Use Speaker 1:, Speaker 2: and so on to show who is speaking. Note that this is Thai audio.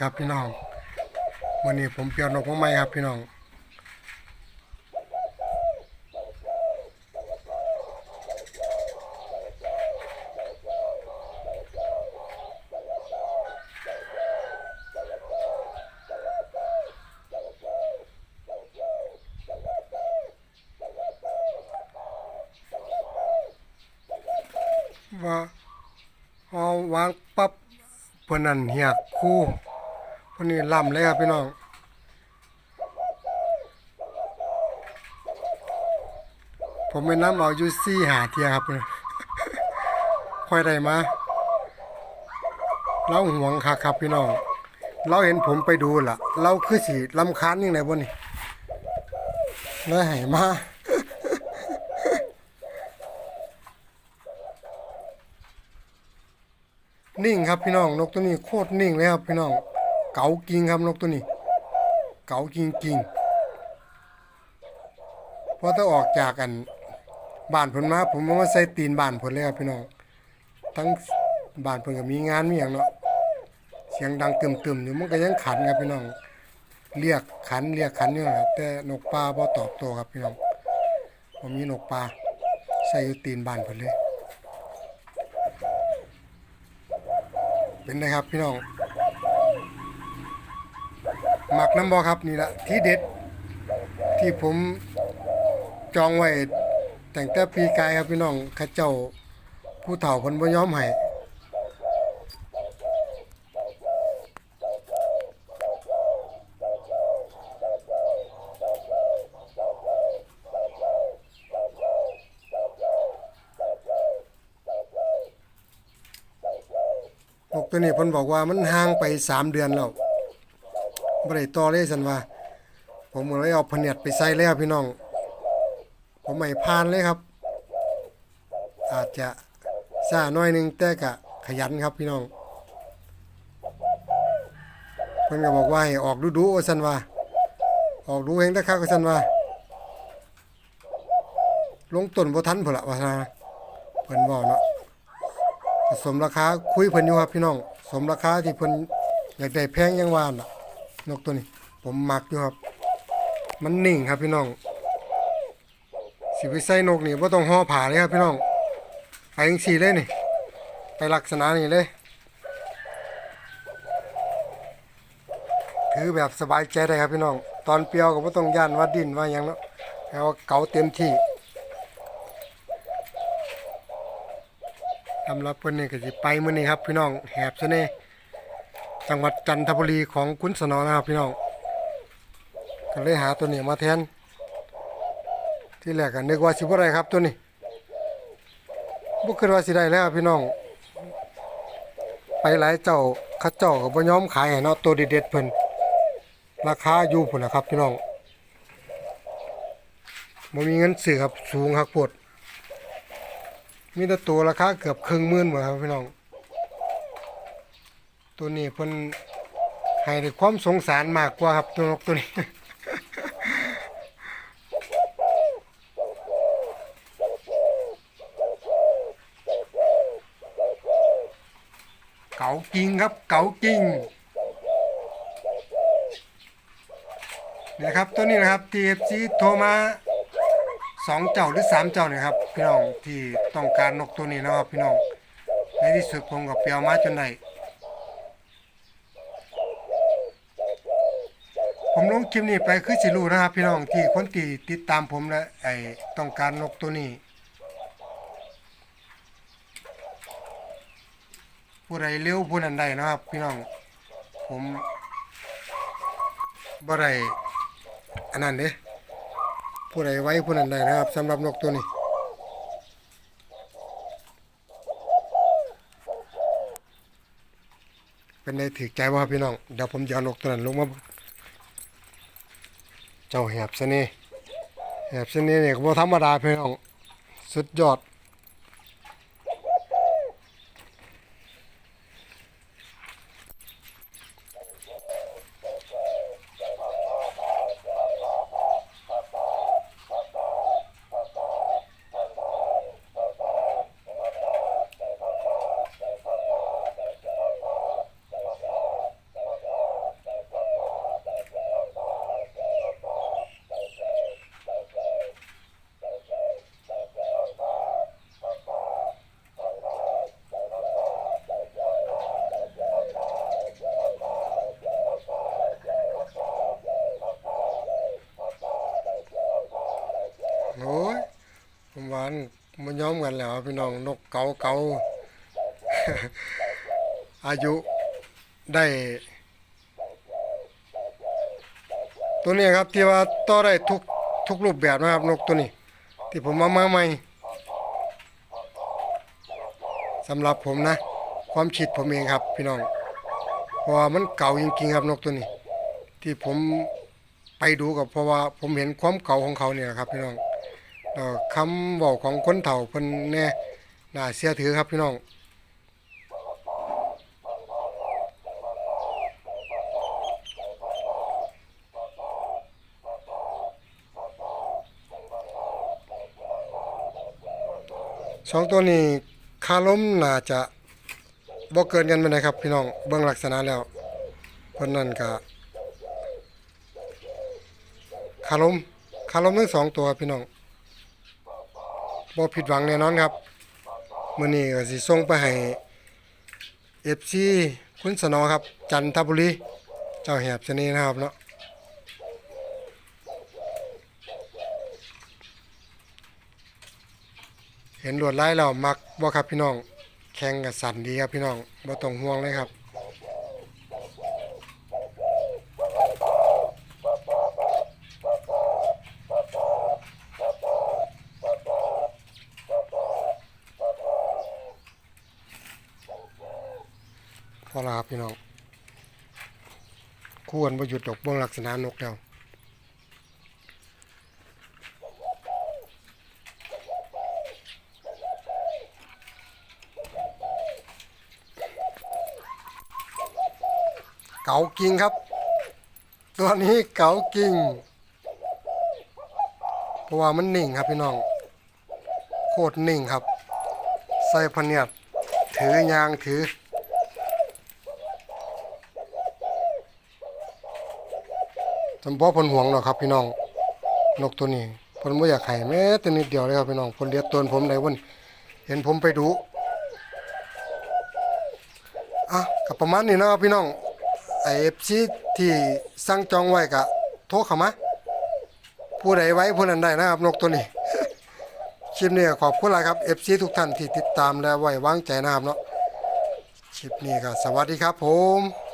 Speaker 1: ครับพี่น้องวันนี้ผมเปลี่ยวนกมาใหม่ครับพี่น้องว่าเอาวางปั๊บเพิ่นนั่นเหียกคู่ เพิ่นนี่ล่ำเลยครับพี่น้องผมไปน้ำเอาอยู่ซี่หาเทียครับค่อยได้มาเราห่วงคักครับพี่น้อง เราเห็นผมไปดูล่ะ เราคือสิลำคาญยังไงบ่นี่เลยให้มานิ่งครับพี่น้องนกตัวนี้โคตรนิ่งเลยครับพี่น้อง เก๋าจริงครับนกตัวนี้ เก๋าจริงจริงพอถ้าออกจากกันบ้านผลมาผมเอามาใส่ตีนบ้านผลเลยครับพี่น้องทั้งบ้านเพิ่นก็มีงานมีอย่างเนาะเสียงดังตึมๆอยู่มันก็ยังขันครับพี่น้อง เรียกขันเรียกขันอยู่นั่นแหละแต่นกปลาบ่ตอบโต้ครับพี่น้องผมมีนกปลาใส่อยู่ตีนบ้านเพิ่นเลย เป็นไงครับพี่น้อง หมักน้ำบอครับนี่แหละที่เด็ดที่ผมจองไว้แต่งแต่ปีกายครับพี่น้องข้าเจ้าผู้เฒ่าคนบ่ยอมให้กตัวนี้เพิ่นบอกว่ามันห่างไปสามเดือนแล้ว บ่ได้ต่อเลยสันว่า ผมเลยเอาพเนียดไปใส่เลยครับพี่น้อง ผมไม่พานเลยครับ อาจจะซ่าน้อยนึงแต่ก็ขยันครับพี่น้องเพิ่นก็บอกว่าให้ออกดูๆว่าซั่นว่า ออกดูเฮงแต่คักว่าซั่นว่า ลงต้นบ่ทันพุ่นละว่าซั่นเพิ่นเว้าเนาะสมราคาคุยเพิ่นอยู่ครับพี่น้อง สมราคาที่เพิ่นอยากได้แพงยังวาน่ะ นกตัวนี้ ผมมักอยู่ครับ มันนิ่งครับพี่น้องสิไปใส่นกนี่บ่าต้องห่อผ้าเลยครับพี่น้องไปจังซี่เลยนี่ไปลักษณะนี้เลยถือแบบสบายใจได้ครับพี่น้อง ตอนเปียวก็บ่ต้องย่านว่าดินว่าหยังเนาะเอาเกาเต็มที่สำหรับเพิ่นนี่ก็สิไปมื้อนี้ครับพี่น้องแหบซะแน่ จังหวัดจันทบุรีของคุณสนอนะครับพี่น้องก็เลยหาตัวนี้มาแทน ที่แรกก็นึกว่าสิบ่ได้ครับตัวนี้บ่คิดว่าสิได้แล้วครับพี่น้อง ไปหลายเจ้าเขาเจ้าก็บ่ย้อมขายเนาะตัวเด็ดๆเพิ่นราคาอยู่พุ่นนะครับพี่น้องบ่มีเงินซื้อครับสูงครับโพดมีแต่ตัวราคาเกือบครึ่งหมื่นหมดครับพี่น้อง ตัวนี้เพิ่นให้ด้วยความสงสารมากกว่าครับตัวนกตัวนี้ เก๋าจริงครับ เก๋าจริงเนี่ยครับตัวนี้นะครับ TFC โทรมาสองเจ้าหรือสามเจ้าเนี่ยครับพี่น้องที่ต้องการนกตัวนี้นะครับพี่น้องในที่สุดผมกับเปียวมาจนได้ ผมลงคลิปนี้ไปคือสิรู้นะครับ พี่น้องที่คนที่ติดตามผมและไอ้ต้องการนกตัวนี้ ผู้ใดเร็วผู้นั้นได้นะครับ พี่น้อง ผมบ่ได้อันนั้นเด้ผู้ใดไว้ผู้นั้นได้นะครับสำหรับนกตัวนี้เป็นในถือใจว่าพี่น้องเดี๋ยวผมจะเอานกตัวนั้นลงมา เจ้าแหบเสนี่แหบเสนี่เนี่ยก็บ่ธรรมดาพี่น้อง สุดยอด มันย้อมกันแล้วพี่น้องนกเกาเกาอายุได้ ตัวนี้ครับที่ว่าต่อได้ทุกทุกรูปแบบนะครับนกตัวนี้ ที่ผมมามาใหม่สำหรับผมนะ ความคิดผมเองครับพี่น้องเพราะว่ามันเก่าจริงๆครับนกตัวนี้ ที่ผมไปดูกับเพราะว่าผมเห็นความเก่าของเขาเนี่ยครับพี่น้อง คำบอกของคนเฒ่าเพิ่นแน่น่าเชื่อถือครับพี่น้องสองตัวนี้คาล้มน่าจะบ่เกินกันไปนใดครับ พี่น้องเบื้องลักษณะแล้วเพราะนั้นก็คาล้มคาล้มทั้งสองตัวพี่น้อง บ่ผิดหวังแน่นอนครับมื้อนี้ก็สิส่งไปให้ FC คุณสนอครับ จันทบุรี เจ้าแหบเสน่ห์นะครับเนาะเห็นลวดลายแล้วมักบ่ครับพี่น้อง แข่งกับสันดีครับพี่น้องบ่ต้องห่วงเลยครับ พี่น้องควรบ่หยุดดอกเบิ่งลักษณะนกแล้วเก๋ากิงครับ ตัวนี้เก๋ากิงเพราะว่ามันนิ่งครับพี่น้อง โคตรนิ่งครับ ใส่พเนียดถือยางถือ จำเพาะเพนห่วงเนาะครับพี่น้อง นกตัวนี้เพนไม่อยากให้แม้แต่นิดเดียวเลยครับพี่น้องพนเลียดตัวผมได้วันเห็นผมไปดูอะกับประมาณนี้นะครับพี่น้องไอเอฟซีที่สั่งจองไว้กะโทรเข้ามาผู้ใดไว้ผู้นั้นได้นะครับนกตัวนี้คลิปนี้ขอบคุณหลายครับเอฟซีทุกท่านที่ติดตามและไว้วางใจนะครับเนาะคลิปนี้ก็สวัสดีครับผม